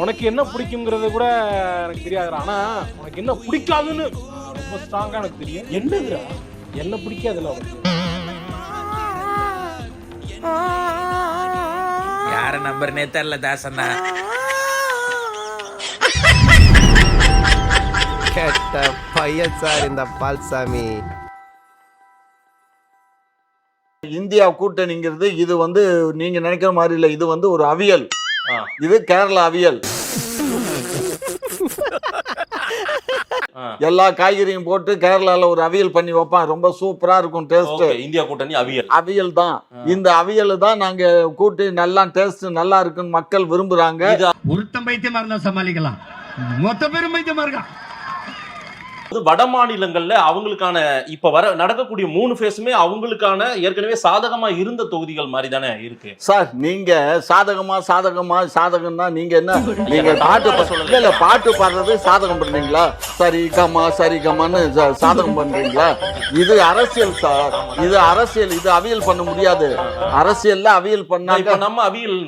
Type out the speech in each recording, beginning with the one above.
உனக்கு என்ன பிடிக்குங்கிறது கூட எனக்கு தெரியாதுடா. ஆனா உனக்கு என்ன பிடிக்காதுன்னு ரொம்ப ஸ்ட்ராங்கா எனக்கு தெரியும். என்னதுடா? என்ன பிடிக்காதுல்ல உனக்கு யார நம்பர்னே தெரியல தாசண்ணா. கெட்ட பையன் சார் இந்த பால்சாமி. இந்தியா கூட்டணிங்கிறது இது வந்து நீங்க நினைக்கிற மாதிரி இல்ல. இது வந்து ஒரு அவியல். இது கேரளா அவியல். எல்லா காய்கறியும் போட்டு கேரளால ஒரு அவியல் பண்ணி வைப்பான். ரொம்ப சூப்பரா இருக்கும் டேஸ்ட் ஓகே இந்தியா கூட்டணி அவியல். அவியல் தான். இந்த அவியல் தான் நாங்க கூட்டி நல்லா டேஸ்ட் நல்லா இருக்குன்னு மக்கள் விரும்புறாங்க. இது ஒருத்தன் பைத்தியமா இருந்தா சமாளிக்கலாம். மொத்த பேரும் பைத்தியமா இருக்கான் வட மாநிலங்கள்ல அவங்களுக்கான இப்ப வர நடக்கக்கூடிய மூணு ஃபேஸுமே அவங்களுக்கான ஏற்கனவே சாதகமா இருந்த தொகுதிகள் மாதிரி தானே இருக்கு. சார் நீங்க சாதகமா சாதகமா சாதகம்னா நீங்க என்ன? நீங்க பாட்டு சொல்லல. இல்ல இல்ல பாட்டு பாடுறது சாதகம் பண்றீங்களா? சரி கமா சரி கமான்னு சாதகம் பண்றீங்களா? இது அரசியல் சார். இது அரசியல் இது அவியல் பண்ண முடியாது. அரசியல்ல அவியல் இப்ப பண்ணாங்க. நம்ம அவியல்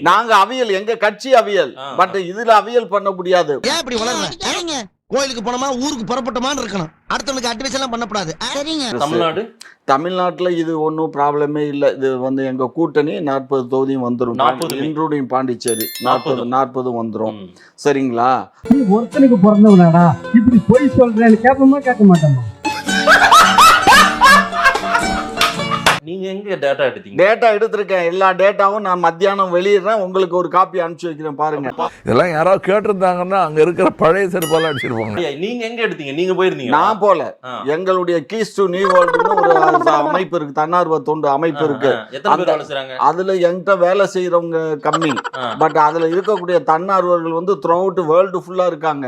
நாங்க அவியல் எங்க கட்சி அவியல். பட் இதுல அவியல் பண்ண முடியாது. ஏன் இப்படி வளர்ற? கோயிலுக்கு போனோமா ஊருக்கு புறப்பட்டோமான்னு இருக்கணும். அடுத்தவனுக்கு அட்வைஸ் எல்லாம் பண்ணக்கூடாது சரிங்க. தமிழ்நாடு? தமிழ்நாட்டுல இது ஒன்றும் ப்ராப்ளமே இல்லை. இது வந்து எங்க கூட்டணி நாற்பது தொகுதியும் வந்துடும் 40 இன்க்ளூடிங் பாண்டிச்சேரி. நாற்பது நாற்பது. வந்துடும். சரிங்களா? ஒருத்தனுக்கு பிறந்தவனாடா. இப்படி பொய் சொல்றேன்னு கேட்போமா கேட்க மாட்டோமா? எங்க டேட்டா எடுத்தீங்க. டேட்டா எடுத்திருக்கேன். எல்லா டேட்டாவும் நான் மத்தியானம் வெளியிடுறேன். உங்களுக்கு ஒரு காப்பி அனுப்பிச்சு வைக்கிறேன். பாருங்க. இதெல்லாம் யாராவது கேட்டிருந்தாங்கன்னா அங்க இருக்கிற பழைய செருப்பெல்லாம் அடிச்சிருப்பாங்க நீங்க எங்க எடுத்தீங்க? நீங்க போயிருந்தீங்க நான் போல. எங்களுடைய கீஸ் டு நியூ வேர்ல்டுன்னு ஒரு அமைப்பு இருக்கு. தன்னார்வ தொண்டு அமைப்பு இருக்கு. அதுல என்கிட்ட வேலை செய்யறவங்க கம்மி. பட் அதுல இருக்கக்கூடிய தன்னார்வர்கள் வந்து த்ரூ அவுட் வேர்ல்டு ஃபுல்லா இருக்காங்க.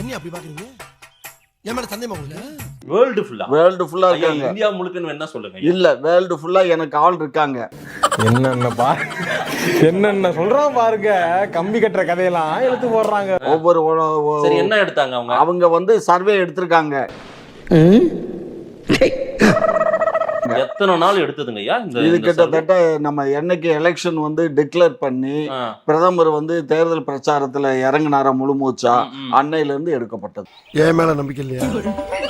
என்ன அப்படி பாக்குறீங்க? என் மேல சந்தேகமா வேர்ல்டு ஃபுல்லா வேர்ல்டு ஃபுல்லா இருக்காங்க. இந்தியா முழுக்கன்னு என்ன சொல்லுங்க இல்ல வேர்ல்டு ஃபுல்லா எனக்கு ஆள் இருக்காங்க. என்னென்ன பா என்னென்ன சொல்றான் பாருங்க கம்பி கட்டுற கதையெல்லாம் எடுத்து போடுறாங்க. ஒவ்வொரு சரி என்ன எடுத்தாங்க அவங்க? அவங்க வந்து சர்வே எடுத்திருக்காங்க. எத்தனை நாள் எடுத்ததுங்க ஐயா இது கிட்டத்தட்ட நம்ம என்னைக்கு எலெக்ஷன் வந்து டிக்ளேர் பண்ணி. பிரதமர் வந்து தேர்தல் பிரச்சாரத்துல இறங்குனாரா முழு மூச்சா ம், ம். அன்னையில இருந்து எடுக்கப்பட்டது என் மேல நம்பிக்கை இல்லையா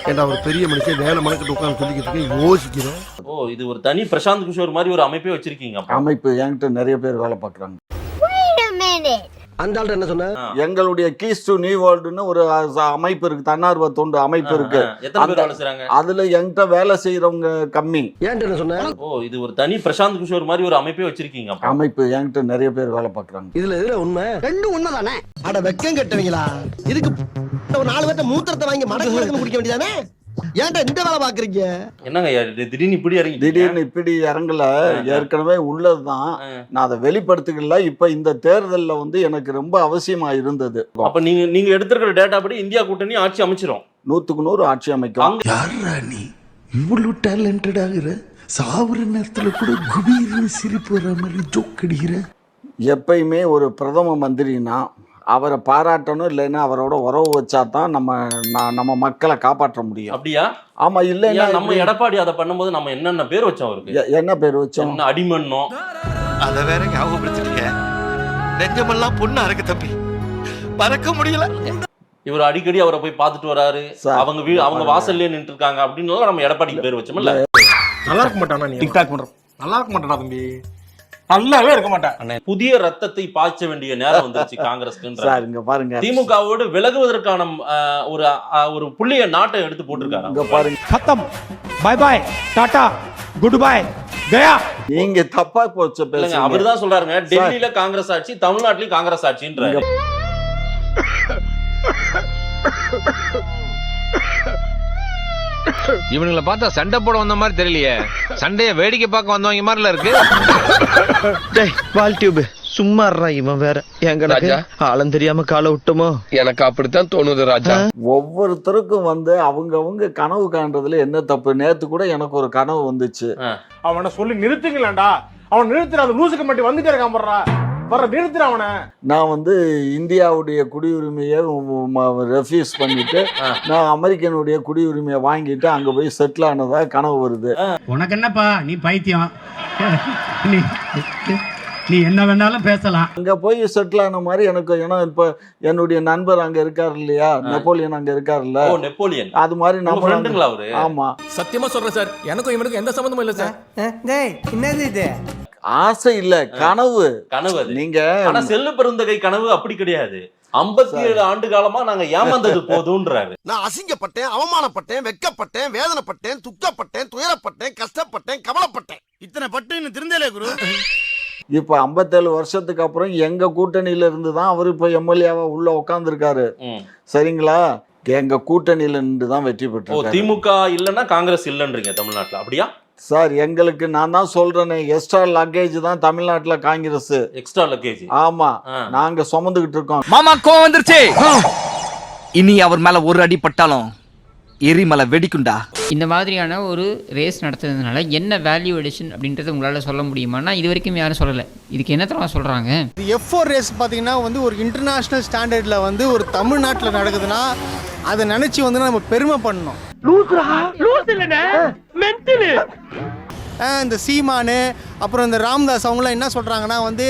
ஏன்டா ஒரு பெரிய மனுஷன் வேலை மனக்கிட்டு உட்காந்து சொல்லிக்கிட்டு யோசிக்கிறேன் ஓ இது ஒரு தனி பிரசாந்த் கிஷோர் மாதிரி ஒரு அமைப்பே வச்சிருக்கீங்க அப்ப. அமைப்பு என்கிட்ட நிறைய பேர் வேலை பார்க்கறாங்க அந்த ஆள்கிட்ட என்ன சொன்ன. எங்களுடைய கீஸ் டு நியூ வேர்ல்டுன்னு ஒரு அமைப்பு இருக்கு. தன்னார்வ தொண்டு அமைப்பு இருக்கு. அதுல என்கிட்ட வேலை செய்யறவங்க கம்மி. ஏன்ட்ட என்ன சொன்ன? ஓ இது ஒரு தனி பிரசாந்த் கிஷோர் மாதிரி ஒரு அமைப்பே வச்சிருக்கீங்க அப்ப. அமைப்பு என்கிட்ட நிறைய பேர் வேலை பார்க்கறாங்க. இதுல எதுல உண்மை? ரெண்டும் உண்மைதானே? அட வெக்கம் கட்டுவீங்களா? இதுக்கு ஒரு நாலு பேர்த்த மூத்திரத்தை வாங்கி மடக்கு மடக்கு குடிக்க வேண்டியதானே? ஏன்டா இந்த வேலை பாக்குறீங்க என்னங்க திடீர்னு இப்படி இறங்கி திடீர்னு இப்படி இறங்கல. ஏற்கனவே உள்ளதுதான். நான் அதை வெளிப்படுத்திக்கல. இப்ப இந்த தேர்தல்ல வந்து எனக்கு ரொம்ப அவசியமா இருந்தது. அப்ப நீங்க நீங்க எடுத்திருக்கிற டேட்டா படி இந்தியா கூட்டணி ஆட்சி அமைச்சிரும். நூத்துக்கு நூறு ஆட்சி அமைக்கும். நீ? இவ்வளவு டேலண்டட் ஆகுற சாவுற நேரத்துல கூட குபீர்னு சிரிப்பு வர மாதிரி ஜோக் அடிக்கிற. எப்பயுமே ஒரு பிரதம மந்திரினா அவரை பாராட்டணும் இல்லைன்னா அவரோட உறவு வச்சா தான் நம்ம நம்ம மக்களை காப்பாற்ற முடியும். அப்படியா? ஆமா இல்லைன்னா நம்ம? எடப்பாடி அதை பண்ணும்போது நம்ம என்னென்ன பேர் வச்சோம் அவருக்கு? என்ன பேர் வச்சோம்? என்ன அடிமண்ணம் அத வேற ஞாபகப்படுத்திட்டீங்க. நெஞ்சமெல்லாம் பொண்ணு அறக்கு தம்பி. பறக்க முடியல. இவர் அடிக்கடி அவரை போய் பார்த்துட்டு வராரு. அவங்க வீ அவங்க வாசல்லே நின்று இருக்காங்க அப்படின்னு நம்ம எடப்பாடிக்கு பேர் வச்சோம்ல. நல்லா இருக்க மாட்டானா நீ? டிக்டாக் பண்ற நல்லா இருக்க மாட்டானா தம்பி? நல்லாவே இருக்க மாட்டான் புதிய ரத்தத்தை பாய்ச்ச வேண்டிய நேரம் வந்துருச்சு காங்கிரஸ் பாருங்க. திமுகவோடு விலகுவதற்கான ஒரு ஒரு புள்ளிய நாட்டை எடுத்து போட்டிருக்காங்க இங்க பாருங்க. கத்தம் bye bye tata goodbye கயா நீங்க தப்பா போச்சு பேசுங்க அவர்தான் சொல்றாருங்க. டெல்லியில காங்கிரஸ் ஆட்சி தமிழ்நாட்டிலயும் காங்கிரஸ் ஆட்சின்றாங்க இவனுங்களை பார்த்தா சண்டை போட வந்த மாதிரி தெரியலையே. சண்டைய வேடிக்கை பார்க்க வந்தவங்க மாதிரில இருக்கு. Wall tube. சும்மா இவன் வேற. என் கணக்கு ஆழம் தெரியாம காலை விட்டோமோ? எனக்கு அப்படித்தான் தோணுது ராஜா. ஒவ்வொருத்தருக்கும் வந்து அவங்கவங்க கனவு காண்றதுல என்ன தப்பு? நேத்து கூட எனக்கு ஒரு கனவு வந்துச்சு. அவனை சொல்லி நிறுத்துங்களேன்டா. அவன் நிறுத்துற அந்த லூசுக்கு மட்டும் வந்துட்டே இருக்கான் போடுறா வர நிறுத்துற அவனை. நான் வந்து இந்தியாவுடைய குடியுரிமையை ரெஃப்யூஸ் பண்ணிட்டு நான் அமெரிக்கனுடைய குடியுரிமையை வாங்கிட்டு அங்க போய் செட்டில் ஆனதா கனவு வருது. உனக்கு என்னப்பா? நீ பைத்தியம். நீ நீ என்ன வேணாலும் பேசலாம். அங்க போய் செட்டில் ஆன மாதிரி எனக்கு ஏன்னா இப்ப என்னுடைய நண்பர் அங்க இருக்காரு இல்லையா? நெப்போலியன் அங்க இருக்காருல்ல ஓ நெப்போலியன். அது மாதிரி நம்ம நம்ம ஃப்ரெண்டுங்களா அவரு ஆமா. சத்தியமா சொல்றேன் சார். எனக்கும் இவனுக்கும் எந்த சம்மந்தமும் இல்ல சார். என்னது இது? ஆசை இல்ல கனவு. கனவு நீங்க ஆனா செல்லு பெருந்தகை கனவு அப்படி கிடையாது. ஐம்பத்தி ஏழு ஆண்டு காலமா நாங்க ஏமாந்தது போதும்ன்றாரு நான் அசிங்கப்பட்டேன் அவமானப்பட்டேன் வெட்கப்பட்டேன் வேதனைப்பட்டேன் துக்கப்பட்டேன் துயரப்பட்டேன் கஷ்டப்பட்டேன் கவலைப்பட்டேன். இத்தனை பட்டு இன்னும் திருந்தலே குரு. இப்ப 57 வருஷத்துக்கு அப்புறம் எங்க கூட்டணியில இருந்து தான் அவர் இப்ப எம்எல்ஏவா உள்ள உட்காந்துருக்காரு. சரிங்களா? எங்க கூட்டணியில இருந்து தான் வெற்றி பெற்று திமுக இல்லன்னா காங்கிரஸ் இல்லன்றீங்க தமிழ்நாட்டுல. அப்படியா? சார் எங்களுக்கு நான் தான் சொல்றேனே எக்ஸ்ட்ரா லக்கேஜ் தான் தமிழ்நாட்டுல காங்கிரஸ். எக்ஸ்ட்ரா லக்கேஜ் ஆமா நாங்க சுமந்துகிட்டு இருக்கோம். மாமா கோவம் வந்துருச்சு. இனி அவர் மேல ஒரு அடி பட்டாலும் எரிமலை வெடிக்குண்டா இந்த மாதிரியான ஒரு ரேஸ் நடத்துறதுனால என்ன வேல்யூ எடிஷன் அப்படின்றத உங்களால் சொல்ல முடியுமானா இது வரைக்கும் யாரும் சொல்லலை. இதுக்கு என்ன தரமா சொல்கிறாங்க எஃப் ஃபோர் ரேஸ் பார்த்தீங்கன்னா வந்து ஒரு இன்டர்நேஷ்னல் ஸ்டாண்டர்டில் வந்து ஒரு தமிழ்நாட்டில் நடக்குதுன்னா அதை நினச்சி வந்து நம்ம பெருமை பண்ணணும். ஆ, இந்த சீமானு அப்புறம் இந்த ராம்தாஸ் அவங்களாம் என்ன சொல்கிறாங்கன்னா வந்து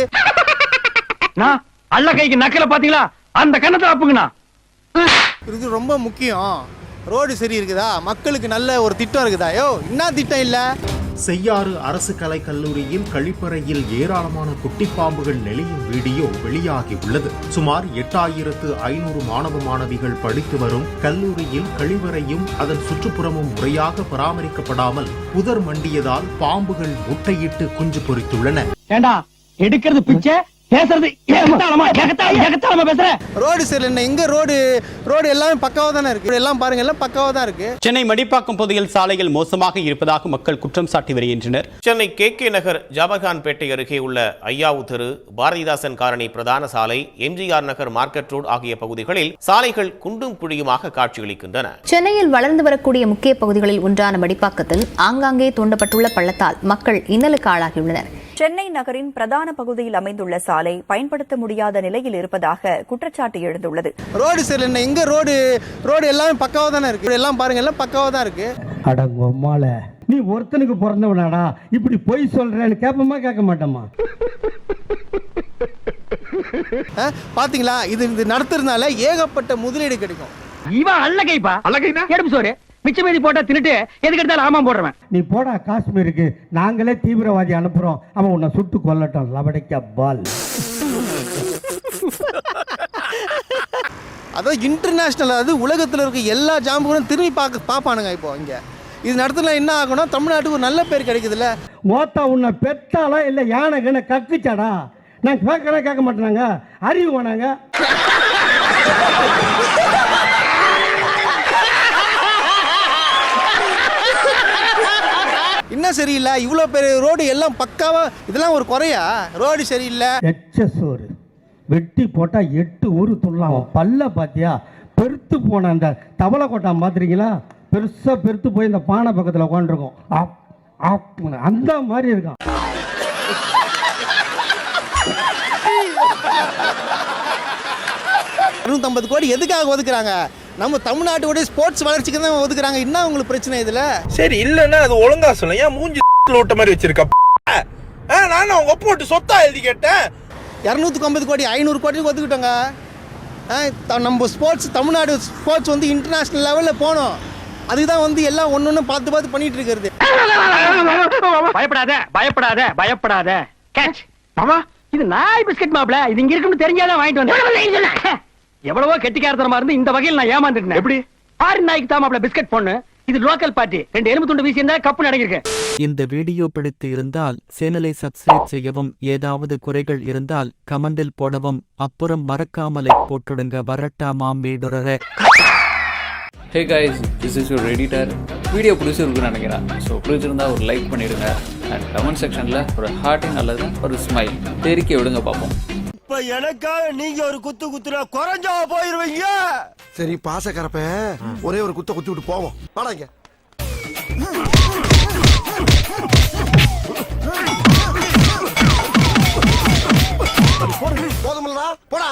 அல்ல கைக்கு நக்கல பாத்தீங்களா அந்த கண்ணத்தை அப்புங்கண்ணா. இது ரொம்ப முக்கியம். ரோடு சரி இருக்குதா மக்களுக்கு நல்ல ஒரு திட்டம் இருக்குதா? யோ என்ன திட்டம் இல்லை? செய்யாறு அரசு கலை கல்லூரியில் கழிப்பறையில் ஏராளமான குட்டி பாம்புகள் நெளியும் வீடியோ வெளியாகி உள்ளது சுமார் எட்டாயிரத்து ஐநூறு மாணவ மாணவிகள் படித்து வரும் கல்லூரியில் கழிவறையும் அதன் சுற்றுப்புறமும் முறையாக பராமரிக்கப்படாமல் புதர் மண்டியதால் பாம்புகள் முட்டையிட்டு குஞ்சு பொறித்துள்ளன. எடுக்கிறது பிச்சை? பேசுறது ஏகத்தாளமா ஏகத்தாளமா ஏகத்தாளமா பேசுற? ரோடு சரி என்ன எங்க ரோடு ரோடு எல்லாமே பக்காவாக தானே இருக்கு? எல்லாம் பாருங்க எல்லாம் பக்காவாக தான் இருக்கு. சென்னை மடிப்பாக்கம் பகுதியில் சாலைகள் மோசமாக இருப்பதாக மக்கள் குற்றம் சாட்டி வருகின்றனர். சென்னை கே கே நகர் ஜாபகான்பேட்டை அருகே உள்ள ஐயாவு தெரு பாரதிதாசன் காலனி பிரதான சாலை எம்ஜிஆர் நகர் மார்க்கெட் ரோடு ஆகிய பகுதிகளில் சாலைகள் குண்டும் குழியுமாக காட்சியளிக்கின்றன. சென்னையில் வளர்ந்து வரக்கூடிய முக்கிய பகுதிகளில் ஒன்றான மடிப்பாக்கத்தில் ஆங்காங்கே தூண்டப்பட்டுள்ள பள்ளத்தால் மக்கள் இன்னலுக்கு ஆளாகியுள்ளனர். சென்னை நகரின் பிரதான பகுதியில் அமைந்துள்ள சாலை பயன்படுத்த முடியாத நிலையில் இருப்பதாக குற்றச்சாட்டு எழுந்துள்ளது. ரோடு சரி என்ன எங்க ரோடு ரோடு எல்லாமே பக்காவாக தானே இருக்கு? எல்லாம் பாருங்க எல்லாம் பக்காவாக தான் இருக்கு. அடங்கொம்மால நீ ஒருத்தனுக்கு பிறந்தவனாடா இப்படி பொய் சொல்றேன்னு கேட்போமா கேட்க மாட்டோமா பாத்தீங்களா? இது இது நடத்துறதுனால ஏகப்பட்ட முதலீடு கிடைக்கும். இவன் அல்ல கைப்பா. அல்ல கைனா? எடுப்பு சோறு. மிச்ச மீதி போட்டா தின்னுட்டு எதுக்கு எடுத்தாலும் ஆமா போடுறவன். நீ போடா காஷ்மீருக்கு. நாங்களே தீவிரவாதி அனுப்புறோம். அவன் உன்னை சுட்டு கொல்லட்டும். லபடைக்கா பால். அதாவது இன்டர்நேஷ்னல் அதாவது உலகத்தில் இருக்க எல்லா ஜாம்புகளும் திரும்பி பார்க்க பார்ப்பானுங்க இப்போ இங்கே. இது நடத்துல என்ன ஆகும்னா தமிழ்நாட்டுக்கு ஒரு நல்ல பேர் கிடைக்குதுல்ல. மோத்தா உன்னை பெத்தாலா இல்ல யானை கண்ண கக்குச்சாடா? நான் கேட்கறேன் கேட்க மாட்டேனாங்க. அறிவு வேணாங்க. என்ன சரியில்லை? இவ்வளோ பெரிய ரோடு எல்லாம் பக்காவா? இதெல்லாம் ஒரு குறையா? ரோடு சரியில்லை. எச்ச சோறு. வெட்டி போட்டா எட்டு ஊரு துள்ளலாம். அவன் பல்ல பாத்தியா? பெருத்து போன அந்த தவளை கொட்டான் பார்த்துருக்கீங்களா பெருசா பெருத்து போய் இந்த பானை பக்கத்தில் உட்காந்துருக்கும் அப் அப் அந்த மாதிரி இருக்கான். இரநூத்தம்பது கோடி எதுக்காக ஒதுக்குறாங்க? நம்ம தமிழ்நாட்டுடைய ஸ்போர்ட்ஸ் வளர்ச்சிக்கு தான் ஒதுக்குறாங்க. என்ன உங்களுக்கு பிரச்சனை இதுல? சரி இல்லன்னா அது ஒழுங்கா சொல்ல. ஏன் மூஞ்சி ஓட்ட மாதிரி வச்சிருக்க? நான் அவங்க போட்டு சொத்தா எழுதி கேட்டேன். இரநூத்தி ஐம்பது கோடி ஐநூறு கோடி ஒதுக்கிட்டோங்க. ஆ, த- நம்ம ஸ்போர்ட்ஸ் தமிழ்நாடு ஸ்போர்ட்ஸ் வந்து இன்டர்நேஷ்னல் லெவலில் போகணும் அதுக்கு தான் வந்து எல்லாம் ஒன்று ஒன்று பார்த்து பார்த்து பண்ணிட்டு இருக்கிறது. பயப்படாத பயப்படாத பயப்படாத. கேட்ச் மாமா இது நாய் பிஸ்கட் மாப்ள இது இங்க இருக்குன்னு தெரிஞ்சாதான் வாங்கிட்டு வந்தேன். எவ்வளவோ கெட்டிக்காரத்தனமா இருந்து இந்த வகையில் நான் ஏமாந்துட்டேன். எப்படி? ஆறு நாய்க்கு தான் மாப்ள பிஸ்கட் பொண்ணு. இது லோக்கல் பார்ட்டி. ரெண்டு எலும்பு துண்டு வீசி இருந்தா கப்பு நடங்கிருக்கு இந்த வீடியோ பிடித்து இருந்தால் சேனலை சப்ஸ்கிரைப் செய்யவும் ஏதாவது குறைகள் இருந்தால் கமெண்டில் போடவும் அப்புறம் மறக்காமலை போட்டுடுங்க. வரட்டா மாம்பேடுறர hey guys this is your editor video பிடிச்சிருக்குன்னு நினைக்கிறேன். ஸோ பிடிச்சிருந்தா ஒரு லைக் பண்ணிடுங்க. அண்ட் கமெண்ட் செக்ஷனில் ஒரு ஹார்ட்டிங் அல்லது ஒரு ஸ்மைல் தெரிக்க விடுங்க பார்ப்போம். இப்போ எனக்காக நீங்க ஒரு குத்து குத்துனா குறைஞ்சா போயிருவீங்க. சரி பாச கரப்ப. ஒரே ஒரு குத்த குத்தி விட்டு போவோம். வாடாங்க போதுமில்லடா போடா.